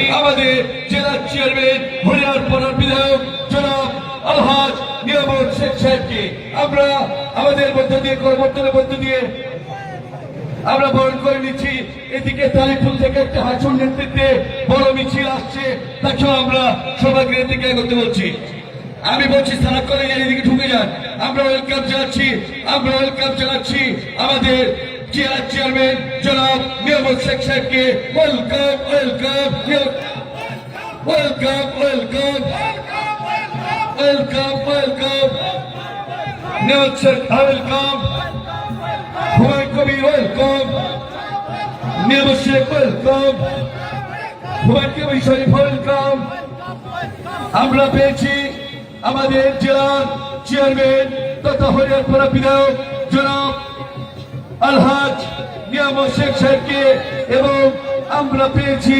আমাদের জেলার চেয়ারম্যান হরিয়ার বিধায়ক, জনাব আলহাজ নিয়ামত শেখ সাহেবকে। আমরা আমাদের মধ্য দিয়ে মধ্য দিয়ে আমরা বরণ করে নিচ্ছি। এদিকে তালিপুর থেকে একটা হাসুর নেতৃত্বে বড় মিছিল আসছে, তাকেও আমরা সভাগৃহ থেকে এগোতে বলছি। আমি বলছি, সারা করে এদিকে ঢুকে যান। আমরা ওয়েলকাম জানাচ্ছি, আমরা ওয়েলকাম জানাচ্ছি আমাদের জেলা চেয়ারম্যান জনাব নিয়ামত শেখ সাহেবকে welcome welcome welcome welcome welcome welcome Niamat Sheikh welcome Humayun Kabir welcome Niamat Sheikh welcome Humayun Kabir Sharif welcome আমরা পেয়েছি আমাদের জেলার চেয়ারম্যান তথা হরিয়ারপাড়া বিধায়ক জনাব আলহাজ নিয়ামত শেখ সাহেবকে এবং আমরা পেয়েছি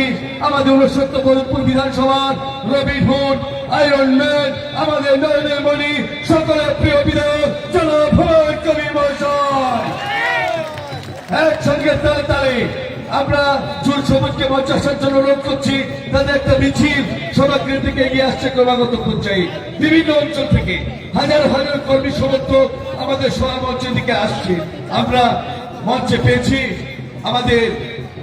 আমাদের উনসত্তর ভরতপুর বিধানসভার রবি ভোট, আয়রন ম্যান, আমাদের নয়নের মণি, সকলের প্রিয় বিধায়ক কবির মহাশয়। একসঙ্গে তালে তালে আমরা চুল সবুজকে মঞ্চ আসার জন্য অনুরোধ করছি তাদের একটা মিছিল সমাগৃহ থেকে এগিয়ে আসছে ক্রমাগত পর্যায়ে। বিভিন্ন অঞ্চল থেকে হাজার হাজার কর্মী সমর্থক আমাদের সভা মঞ্চের দিকে আসছে। আমরা মঞ্চে পেয়েছি আমাদের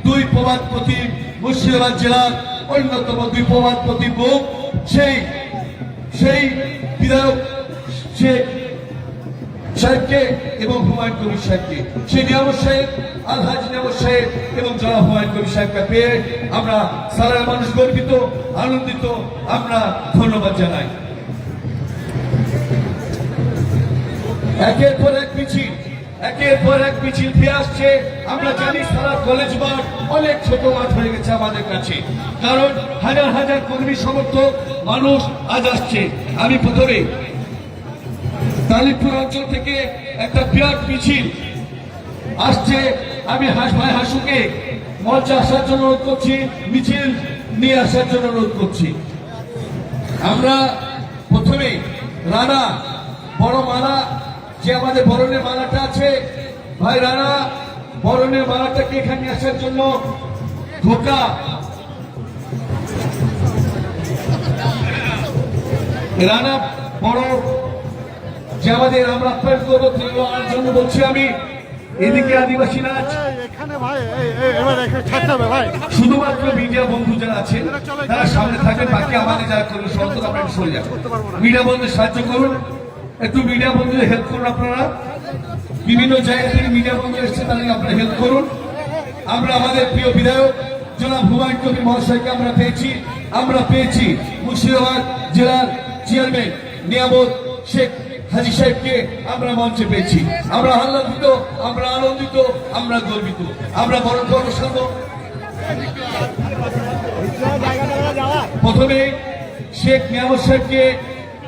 দুই প্রবাদপতি মুর্শিদাবাদ জেলার অন্যতম দুই প্রবাদপতি মুখ। সেই সেই বিধায়ক শেখ সাহেবকে এবং হুমায়ুন কবির সাহেবকে। সেই নিয়ামত সাহেব আলহাজ নিয়ামত সাহেব এবং জনাব হুমায়ুন কবির সাহেবকে পেয়ে আমরা সারা মানুষ গর্বিত, আনন্দিত। আমরা ধন্যবাদ জানাই। একের পর এক মিছিল, একের পর এক মিছিল ফিরে আসছে। আমরা জানি সারা কলেজ মাঠ অনেক ছোট মাঠ হয়ে গেছে আমাদের কাছে। কারণ হাজার হাজার কর্মী সমর্থক মানুষ আজ আসছে। আমি প্রথমে তালিপুর অঞ্চল থেকে একটা বিরাট মিছিল আসছে। আমি হাস, ভাই হাসুকে মঞ্চে আসার জন্য অনুরোধ করছি, মিছিল নিয়ে আসার জন্য অনুরোধ করছি। আমরা প্রথমে রানা, বড় মালা যে আমাদের বরণের মালাটা আছে। ভাই রানা, বরণের মালাটাকে এখানে আসার জন্য ধোকা। রানা বড় যে আমাদের আমরা তৃণমূলের জন্য বলছি আমি, এদিকে আদিবাসী নাচ। শুধুমাত্র মিডিয়া বন্ধু যারা আছেন, তারা সামনে থাকবেন, বাকি আমাদের যারা করবেন যান মিডিয়া বন্ধুদের সাহায্য করুন। একটু মিডিয়া বন্ধুদের হেল্প করুন আপনারা। বিভিন্ন জায়গা থেকে মিডিয়া বন্ধু এসছে, তাদেরকে আপনারা হেল্প করুন। আমরা আমাদের প্রিয় বিধায়ক, জনাব হুমায়ুন কবির মহাশয়কে আমরা পেয়েছি। আমরা পেয়েছি মুর্শিদাবাদ জেলার চেয়ারম্যান নিয়ামত শেখ হাজি সাহেবকে আমরা মঞ্চে পেয়েছি। আমরা আহ্লাদিত আমরা আনন্দিত, আমরা গর্বিত। আমরা বরণ করব প্রথমে শেখ নিয়ামত সাহেবকে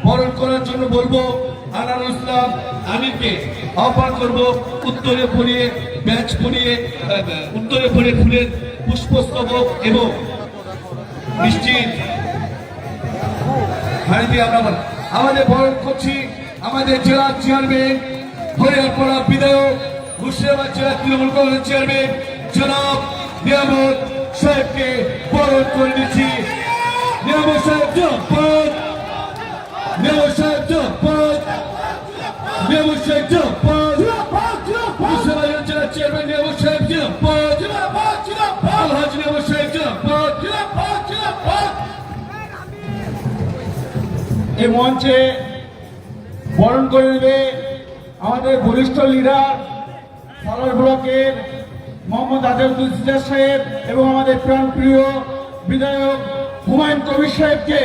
বরণ করার জন্য বলব আনারুল ইসলাম আমিরকে আহ্বান করব। উত্তরে পড়িয়ে আহ, উত্তরে পড়ে ফুলের পুষ্পস্তবক এবং দিয়ে আমরা আমাদের বরণ করছি আমাদের জেলার চেয়ারম্যান হরিয়ারপাড়া বিধায়ক মুর্শিদাবাদ জেলা তৃণমূল কংগ্রেস চেয়ারম্যান জনাব নিয়ামত সাহেবকে বরণ করে নিচ্ছি। নিয়ামত সাহেব নিয়ামত সাহেব সাহেব জব্বর মুর্শিদাবাদ জেলা চেয়ারম্যান নিয়ামত সাহেব জব্বর আলহাজ নিয়ামত সাহেব জব্বর এই মঞ্চে বরণ করে নেবে আমাদের বরিষ্ঠ লিডার সালার ব্লকের মোহাম্মদ আজাদুল সাহেব এবং আমাদের প্রাণপ্রিয় বিধায়ক হুমায়ুন কবির সাহেবকে।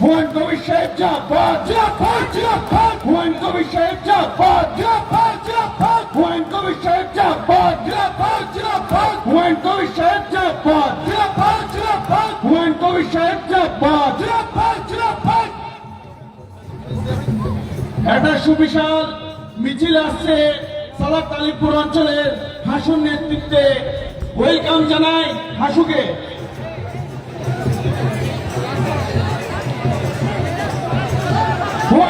হুমায়ুন কবির সাহেব জাফর জাফর জাফর হুমায়ুন কবির সাহেব জাফর জাফর জাফর হুমায়ুন কবির সাহেব জাফর জাফর জাফর হুমায়ুন কবির সাহেব জাফর জাফর জাফর হুমায়ুন কবির সাহেব জাফর জাফর জাফর একটা সুবিশাল মিছিল আসছে সালাদ আলিপুর অঞ্চলের হাসুর নেতৃত্বে। ওয়েলকাম জানাই হাসুকে।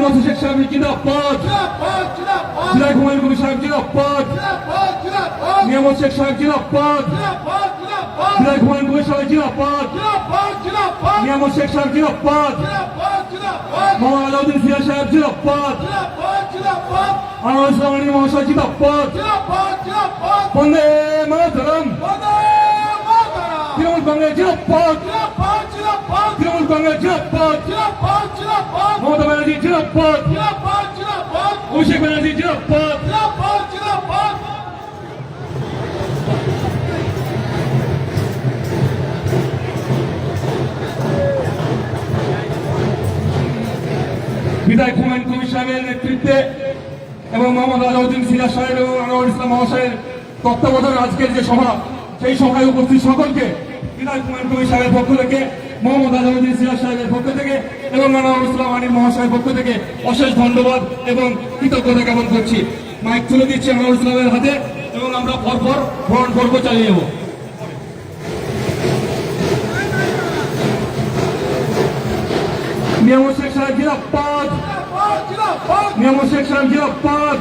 নিয়ামত শেখ সাহেব জিন্দাবাদ। বিধায়ক হুমায়ুন কবির সাহেব জিন্দাবাদ। নিয়ামত শেখ সাহেব জিন্দাবাদ। বিধায়ক হুমায়ুন কবির সাহেব জিন্দাবাদ। নিয়ামত শেখ সাহেব জিন্দাবাদ। মোহাম্মদ আলাউদ্দিন সিয়া সাহেব জিন্দাবাদ। আনোয়ার ইসলাম আলী মহাশয় জিন্দাবাদ। বন্দে মাতরম। তৃণমূল কংগ্রেস জিন্দাবাদ। কংগ্রেস জিন্দাবাদ জিন্দাবাদ জিন্দাবাদ মমতা ব্যানার্জি অভিষেক ব্যানার্জি হুমায়ুন কবির সাহেবের নেতৃত্বে এবং মোহাম্মদ আলাউদ্দিন সিরাজ সাহেব এবং আনোয়ার ইসলাম মহাশয়ের তত্ত্বাবধানে আজকের যে সভা, সেই সভায় উপস্থিত সকলকে বিদায় কবির সাহেবের পক্ষ থেকে মোহাম্মদ আলাউদ্দিন সিরাজ সাহেবের পক্ষ থেকে এবং আনোয়ার ইসলাম আলী মহাশয়ের পক্ষ থেকে অশেষ ধন্যবাদ এবং কৃতজ্ঞতা জ্ঞাপন করছি। মাইক তুলে দিচ্ছি আনোয়ার ইসলামের হাতে এবং আমরা পরপর ভ্রমণ পর্ব চালিয়ে যাব শেখ সাহেব জিরাপাত শেখ সাহেব জিরাপাত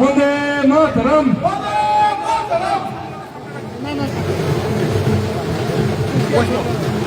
বন্দে মাতরম! বন্দে মাতরম! Bueno.